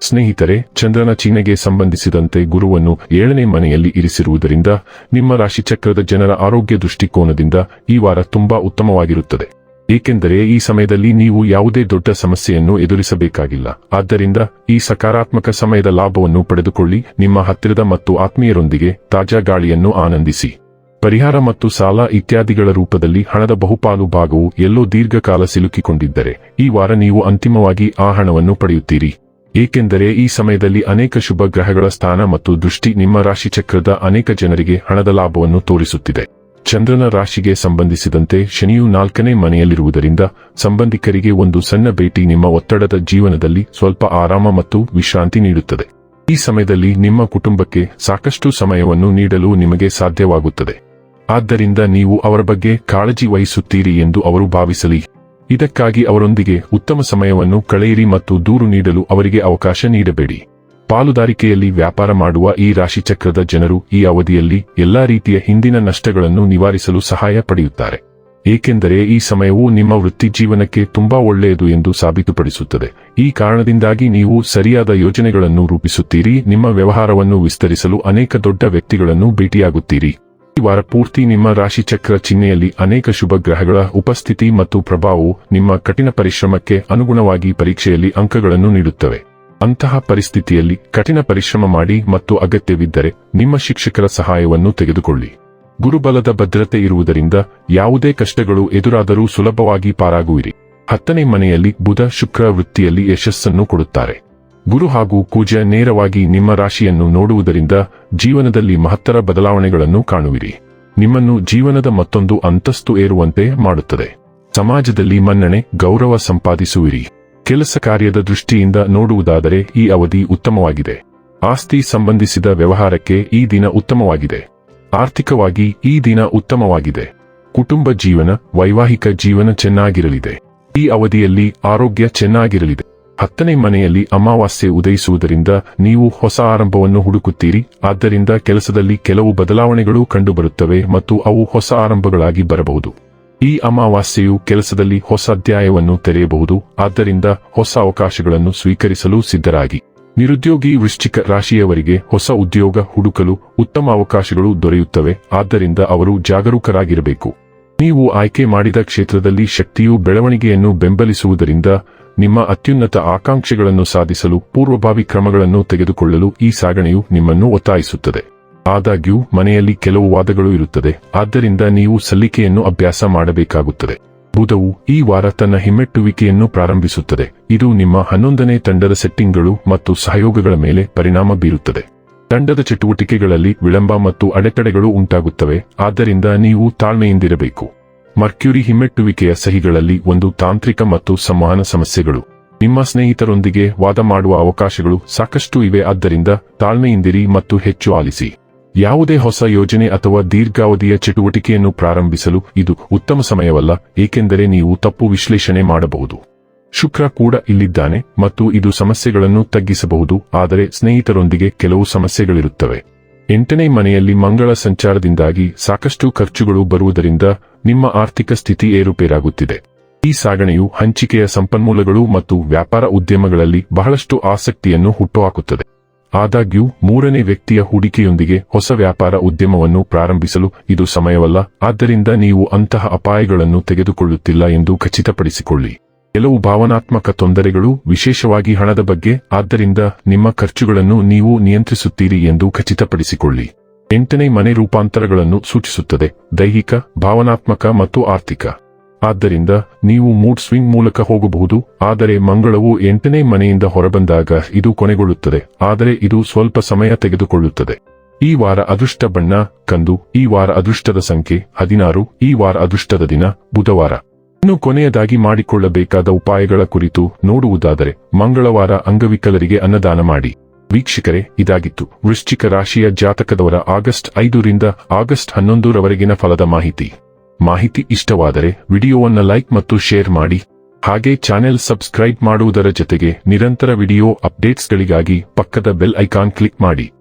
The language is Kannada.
ಸ್ನೇಹಿತರೆ, ಚಂದ್ರನ ಚಿಹ್ನೆಗೆ ಸಂಬಂಧಿಸಿದಂತೆ ಗುರುವನ್ನು ಏಳನೇ ಮನೆಯಲ್ಲಿ ಇರಿಸಿರುವುದರಿಂದ ನಿಮ್ಮ ರಾಶಿಚಕ್ರದ ಜನರ ಆರೋಗ್ಯ ದೃಷ್ಟಿಕೋನದಿಂದ ಈ ವಾರ ತುಂಬಾ ಉತ್ತಮವಾಗಿರುತ್ತದೆ. ಏಕೆಂದರೆ ಈ ಸಮಯದಲ್ಲಿ ನೀವು ಯಾವುದೇ ದೊಡ್ಡ ಸಮಸ್ಯೆಯನ್ನು ಎದುರಿಸಬೇಕಾಗಿಲ್ಲ. ಆದ್ದರಿಂದ ಈ ಸಕಾರಾತ್ಮಕ ಸಮಯದ ಲಾಭವನ್ನು ಪಡೆದುಕೊಳ್ಳಿ, ನಿಮ್ಮ ಹತ್ತಿರದ ಮತ್ತು ಆತ್ಮೀಯರೊಂದಿಗೆ ತಾಜಾ ಗಾಳಿಯನ್ನು ಆನಂದಿಸಿ. ಪರಿಹಾರ ಮತ್ತು ಸಾಲ ಇತ್ಯಾದಿಗಳ ರೂಪದಲ್ಲಿ ಹಣದ ಬಹುಪಾಲು ಭಾಗವು ಎಲ್ಲೋ ದೀರ್ಘಕಾಲ ಸಿಲುಕಿಕೊಂಡಿದ್ದರೆ, ಈ ವಾರ ನೀವು ಅಂತಿಮವಾಗಿ ಆ ಹಣವನ್ನು ಪಡೆಯುತ್ತೀರಿ. ಏಕೆಂದರೆ ಈ ಸಮಯದಲ್ಲಿ ಅನೇಕ ಶುಭ ಗ್ರಹಗಳ ಸ್ಥಾನ ಮತ್ತು ದೃಷ್ಟಿ ನಿಮ್ಮ ರಾಶಿಚಕ್ರದ ಅನೇಕ ಜನರಿಗೆ ಹಣದ ಲಾಭವನ್ನು ತೋರಿಸುತ್ತಿದೆ. ಚಂದ್ರನ ರಾಶಿಗೆ ಸಂಬಂಧಿಸಿದಂತೆ ಶನಿಯು ನಾಲ್ಕನೇ ಮನೆಯಲ್ಲಿರುವುದರಿಂದ ಸಂಬಂಧಿಕರಿಗೆ ಒಂದು ಸಣ್ಣ ಭೇಟಿ ನಿಮ್ಮ ಒತ್ತಡದ ಜೀವನದಲ್ಲಿ ಸ್ವಲ್ಪ ಆರಾಮ ಮತ್ತು ವಿಶ್ರಾಂತಿ ನೀಡುತ್ತದೆ. ಈ ಸಮಯದಲ್ಲಿ ನಿಮ್ಮ ಕುಟುಂಬಕ್ಕೆ ಸಾಕಷ್ಟು ಸಮಯವನ್ನು ನೀಡಲು ನಿಮಗೆ ಸಾಧ್ಯವಾಗುತ್ತದೆ. ಆದ್ದರಿಂದ ನೀವು ಅವರ ಬಗ್ಗೆ ಕಾಳಜಿ ವಹಿಸುತ್ತೀರಿ ಎಂದು ಅವರು ಭಾವಿಸಲಿ. ಇದಕ್ಕಾಗಿ ಅವರೊಂದಿಗೆ ಉತ್ತಮ ಸಮಯವನ್ನು ಕಳೆಯಿರಿ ಮತ್ತು ದೂರು ನೀಡಲು ಅವರಿಗೆ ಅವಕಾಶ ನೀಡಬೇಡಿ. ಪಾಲುದಾರಿಕೆಯಲ್ಲಿ ವ್ಯಾಪಾರ ಮಾಡುವ ಈ ರಾಶಿಚಕ್ರದ ಜನರು ಈ ಅವಧಿಯಲ್ಲಿ ಎಲ್ಲಾ ರೀತಿಯ ಹಿಂದಿನ ನಷ್ಟಗಳನ್ನು ನಿವಾರಿಸಲು ಸಹಾಯ ಪಡೆಯುತ್ತಾರೆ. ಏಕೆಂದರೆ ಈ ಸಮಯವು ನಿಮ್ಮ ವೃತ್ತಿ ಜೀವನಕ್ಕೆ ತುಂಬಾ ಒಳ್ಳೆಯದು ಎಂದು ಸಾಬೀತುಪಡಿಸುತ್ತದೆ. ಈ ಕಾರಣದಿಂದಾಗಿ ನೀವು ಸರಿಯಾದ ಯೋಜನೆಗಳನ್ನು ರೂಪಿಸುತ್ತೀರಿ, ನಿಮ್ಮ ವ್ಯವಹಾರವನ್ನು ವಿಸ್ತರಿಸಲು ಅನೇಕ ದೊಡ್ಡ ವ್ಯಕ್ತಿಗಳನ್ನು ಭೇಟಿಯಾಗುತ್ತೀರಿ. ಈ ವಾರ ಪೂರ್ತಿ ನಿಮ್ಮ ರಾಶಿಚಕ್ರ ಚಿಹ್ನೆಯಲ್ಲಿ ಅನೇಕ ಶುಭ ಗ್ರಹಗಳ ಉಪಸ್ಥಿತಿ ಮತ್ತು ಪ್ರಭಾವವು ನಿಮ್ಮ ಕಠಿಣ ಪರಿಶ್ರಮಕ್ಕೆ ಅನುಗುಣವಾಗಿ ಪರೀಕ್ಷೆಯಲ್ಲಿ ಅಂಕಗಳನ್ನು ನೀಡುತ್ತವೆ. ಅಂತಹ ಪರಿಸ್ಥಿತಿಯಲ್ಲಿ ಕಠಿಣ ಪರಿಶ್ರಮ ಮಾಡಿ ಮತ್ತು ಅಗತ್ಯವಿದ್ದರೆ ನಿಮ್ಮ ಶಿಕ್ಷಕರ ಸಹಾಯವನ್ನು ತೆಗೆದುಕೊಳ್ಳಿ. ಗುರುಬಲದ ಭದ್ರತೆ ಇರುವುದರಿಂದ ಯಾವುದೇ ಕಷ್ಟಗಳು ಎದುರಾದರೂ ಸುಲಭವಾಗಿ ಪಾರಾಗುವಿರಿ. ಹತ್ತನೇ ಮನೆಯಲ್ಲಿ ಬುಧ ಶುಕ್ರ ವೃತ್ತಿಯಲ್ಲಿ ಯಶಸ್ಸನ್ನು ಕೊಡುತ್ತಾರೆ. ಗುರು ಹಾಗೂ ಕೂಜ ನೇರವಾಗಿ ನಿಮ್ಮ ರಾಶಿಯನ್ನು ನೋಡುವುದರಿಂದ ಜೀವನದಲ್ಲಿ ಮಹತ್ತರ ಬದಲಾವಣೆಗಳನ್ನು ಕಾಣುವಿರಿ. ನಿಮ್ಮನ್ನು ಜೀವನದ ಮತ್ತೊಂದು ಅಂತಸ್ತು ಏರುವಂತೆ ಮಾಡುತ್ತದೆ. ಸಮಾಜದಲ್ಲಿ ಮನ್ನಣೆ, ಗೌರವ ಸಂಪಾದಿಸುವಿರಿ. ಕೆಲಸ ಕಾರ್ಯದ ದೃಷ್ಟಿಯಿಂದ ನೋಡುವುದಾದರೆ ಈ ಅವಧಿ ಉತ್ತಮವಾಗಿದೆ. ಆಸ್ತಿ ಸಂಬಂಧಿಸಿದ ವ್ಯವಹಾರಕ್ಕೆ ಈ ದಿನ ಉತ್ತಮವಾಗಿದೆ. ಆರ್ಥಿಕವಾಗಿ ಈ ದಿನ ಉತ್ತಮವಾಗಿದೆ. ಕುಟುಂಬ ಜೀವನ, ವೈವಾಹಿಕ ಜೀವನ ಚೆನ್ನಾಗಿರಲಿದೆ. ಈ ಅವಧಿಯಲ್ಲಿ ಆರೋಗ್ಯ ಚೆನ್ನಾಗಿರಲಿದೆ. ಹತ್ತನೇ ಮನೆಯಲ್ಲಿ ಅಮಾವಾಸ್ಯೆ ಉದಯಿಸುವುದರಿಂದ ನೀವು ಹೊಸ ಆರಂಭವನ್ನು ಹುಡುಕುತ್ತೀರಿ. ಆದ್ದರಿಂದ ಕೆಲಸದಲ್ಲಿ ಕೆಲವು ಬದಲಾವಣೆಗಳು ಕಂಡುಬರುತ್ತವೆ ಮತ್ತು ಅವು ಹೊಸ ಆರಂಭಗಳಾಗಿ ಬರಬಹುದು. ಈ ಅಮಾವಾಸ್ಯೆಯು ಕೆಲಸದಲ್ಲಿ ಹೊಸ ಅಧ್ಯಾಯವನ್ನು ತೆರೆಯಬಹುದು. ಆದ್ದರಿಂದ ಹೊಸ ಅವಕಾಶಗಳನ್ನು ಸ್ವೀಕರಿಸಲು ಸಿದ್ಧರಾಗಿ. ನಿರುದ್ಯೋಗಿ ವೃಶ್ಚಿಕ ರಾಶಿಯವರಿಗೆ ಹೊಸ ಉದ್ಯೋಗ ಹುಡುಕಲು ಉತ್ತಮ ಅವಕಾಶಗಳು ದೊರೆಯುತ್ತವೆ. ಆದ್ದರಿಂದ ಅವರು ಜಾಗರೂಕರಾಗಿರಬೇಕು. ನೀವು ಆಯ್ಕೆ ಮಾಡಿದ ಕ್ಷೇತ್ರದಲ್ಲಿ ಶಕ್ತಿಯು ಬೆಳವಣಿಗೆಯನ್ನು ಬೆಂಬಲಿಸುವುದರಿಂದ ನಿಮ್ಮ ಅತ್ಯುನ್ನತ ಆಕಾಂಕ್ಷೆಗಳನ್ನು ಸಾಧಿಸಲು ಪೂರ್ವಭಾವಿ ಕ್ರಮಗಳನ್ನು ತೆಗೆದುಕೊಳ್ಳಲು ಈ ಸಾಗಣೆಯು ನಿಮ್ಮನ್ನು ಒತ್ತಾಯಿಸುತ್ತದೆ. ಆದಾಗ್ಯೂ, ಮನೆಯಲ್ಲಿ ಕೆಲವು ವಾದಗಳು ಇರುತ್ತದೆ. ಆದ್ದರಿಂದ ನೀವು ಸಲ್ಲಿಕೆಯನ್ನು ಅಭ್ಯಾಸ ಮಾಡಬೇಕಾಗುತ್ತದೆ. ಬುಧವು ಈ ವಾರ ತನ್ನ ಹಿಮ್ಮೆಟ್ಟುವಿಕೆಯನ್ನು ಪ್ರಾರಂಭಿಸುತ್ತದೆ. ಇದು ನಿಮ್ಮ ಹನ್ನೊಂದನೇ ತಂಡದ ಸೆಟ್ಟಿಂಗ್ಗಳು ಮತ್ತು ಸಹಯೋಗಗಳ ಮೇಲೆ ಪರಿಣಾಮ ಬೀರುತ್ತದೆ. ತಂಡದ ಚಟುವಟಿಕೆಗಳಲ್ಲಿ ವಿಳಂಬ ಮತ್ತು ಅಡೆತಡೆಗಳು ಉಂಟಾಗುತ್ತವೆ. ಆದ್ದರಿಂದ ನೀವು ತಾಳ್ಮೆಯಿಂದಿರಬೇಕು. ಮರ್ಕ್ಯೂರಿ ಹಿಮ್ಮೆಟ್ಟುವಿಕೆಯ ಸಹಿಗಳಲ್ಲಿ ಒಂದು ತಾಂತ್ರಿಕ ಮತ್ತು ಸಂವಹನ ಸಮಸ್ಯೆಗಳು. ನಿಮ್ಮ ಸ್ನೇಹಿತರೊಂದಿಗೆ ವಾದ ಮಾಡುವ ಅವಕಾಶಗಳು ಸಾಕಷ್ಟು ಇವೆ, ಆದ್ದರಿಂದ ತಾಳ್ಮೆಯಿಂದಿರಿ ಮತ್ತು ಹೆಚ್ಚು ಆಲಿಸಿ. ಯಾವುದೇ ಹೊಸ ಯೋಜನೆ ಅಥವಾ ದೀರ್ಘಾವಧಿಯ ಚಟುವಟಿಕೆಯನ್ನು ಪ್ರಾರಂಭಿಸಲು ಇದು ಉತ್ತಮ ಸಮಯವಲ್ಲ, ಏಕೆಂದರೆ ನೀವು ತಪ್ಪು ವಿಶ್ಲೇಷಣೆ ಮಾಡಬಹುದು. ಶುಕ್ರ ಕೂಡ ಇಲ್ಲಿದ್ದಾನೆ ಮತ್ತು ಇದು ಸಮಸ್ಯೆಗಳನ್ನು ತಗ್ಗಿಸಬಹುದು, ಆದರೆ ಸ್ನೇಹಿತರೊಂದಿಗೆ ಕೆಲವು ಸಮಸ್ಯೆಗಳಿರುತ್ತವೆ. ಎಂಟನೇ ಮನೆಯಲ್ಲಿ ಮಂಗಳ ಸಂಚಾರದಿಂದಾಗಿ ಸಾಕಷ್ಟು ಖರ್ಚುಗಳು ಬರುವುದರಿಂದ ನಿಮ್ಮ ಆರ್ಥಿಕ ಸ್ಥಿತಿ ಏರುಪೇರಾಗುತ್ತಿದೆ. ಈ ಸಾಗಣೆಯು ಹಂಚಿಕೆಯ ಸಂಪನ್ಮೂಲಗಳು ಮತ್ತು ವ್ಯಾಪಾರ ಉದ್ಯಮಗಳಲ್ಲಿ ಬಹಳಷ್ಟು ಆಸಕ್ತಿಯನ್ನು ಹುಟ್ಟುಹಾಕುತ್ತದೆ. ಆದಾಗ್ಯೂ, ಮೂರನೇ ವ್ಯಕ್ತಿಯ ಹೂಡಿಕೆಯೊಂದಿಗೆ ಹೊಸ ವ್ಯಾಪಾರ ಉದ್ಯಮವನ್ನು ಪ್ರಾರಂಭಿಸಲು ಇದು ಸಮಯವಲ್ಲ, ಆದ್ದರಿಂದ ನೀವು ಅಂತಹ ಅಪಾಯಗಳನ್ನು ತೆಗೆದುಕೊಳ್ಳುತ್ತಿಲ್ಲ ಎಂದು ಖಚಿತಪಡಿಸಿಕೊಳ್ಳಿ. ಕೆಲವು ಭಾವನಾತ್ಮಕ ತೊಂದರೆಗಳು ವಿಶೇಷವಾಗಿ ಹಣದ ಬಗ್ಗೆ, ಆದ್ದರಿಂದ ನಿಮ್ಮ ಖರ್ಚುಗಳನ್ನು ನೀವು ನಿಯಂತ್ರಿಸುತ್ತೀರಿ ಎಂದು ಖಚಿತಪಡಿಸಿಕೊಳ್ಳಿ. ಎಂಟನೇ ಮನೆ ರೂಪಾಂತರಗಳನ್ನು ಸೂಚಿಸುತ್ತದೆ, ದೈಹಿಕ, ಭಾವನಾತ್ಮಕ ಮತ್ತು ಆರ್ಥಿಕ. ಆದ್ದರಿಂದ ನೀವು ಮೂಡ್ ಸ್ವಿಂಗ್ ಮೂಲಕ ಹೋಗಬಹುದು, ಆದರೆ ಮಂಗಳವು ಎಂಟನೇ ಮನೆಯಿಂದ ಹೊರಬಂದಾಗ ಇದು ಕೊನೆಗೊಳ್ಳುತ್ತದೆ, ಆದರೆ ಇದು ಸ್ವಲ್ಪ ಸಮಯ ತೆಗೆದುಕೊಳ್ಳುತ್ತದೆ. ಈ ವಾರ ಅದೃಷ್ಟ ಬಣ್ಣ, ಕಂದು, ಈ ವಾರ ಅದೃಷ್ಟದ ಸಂಖ್ಯೆ, ಹದಿನಾರು, ಈ ವಾರ ಅದೃಷ್ಟದ ದಿನ, ಬುಧವಾರ. ಇನ್ನು ಕೊನೆಯದಾಗಿ ಮಾಡಿಕೊಳ್ಳಬೇಕಾದ ಉಪಾಯಗಳ ಕುರಿತು ನೋಡುವುದಾದರೆ, ಮಂಗಳವಾರ ಅಂಗವಿಕಲರಿಗೆ ಅನ್ನದಾನ ಮಾಡಿ. ವೀಕ್ಷಕರೇ, ಇದಾಗಿತ್ತು. ವೃಶ್ಚಿಕ ರಾಶಿಯ ಜಾತಕದವರ ಆಗಸ್ಟ್ ಐದರಿಂದ ಆಗಸ್ಟ್ ಹನ್ನೊಂದರವರೆಗಿನ ಫಲದ ಮಾಹಿತಿ. ಮಾಹಿತಿ ಇಷ್ಟವಾದರೆ ವಿಡಿಯೋವನ್ನು ಲೈಕ್ ಮತ್ತು ಶೇರ್ ಮಾಡಿ. ಹಾಗೆ ಚಾನೆಲ್ ಸಬ್ಸ್ಕ್ರೈಬ್ ಮಾಡುವುದರ ಜೊತೆಗೆ ನಿರಂತರ ವಿಡಿಯೋ ಅಪ್ಡೇಟ್ಸ್ಗಳಿಗಾಗಿ ಪಕ್ಕದ ಬೆಲ್ ಐಕಾನ್ ಕ್ಲಿಕ್ ಮಾಡಿ.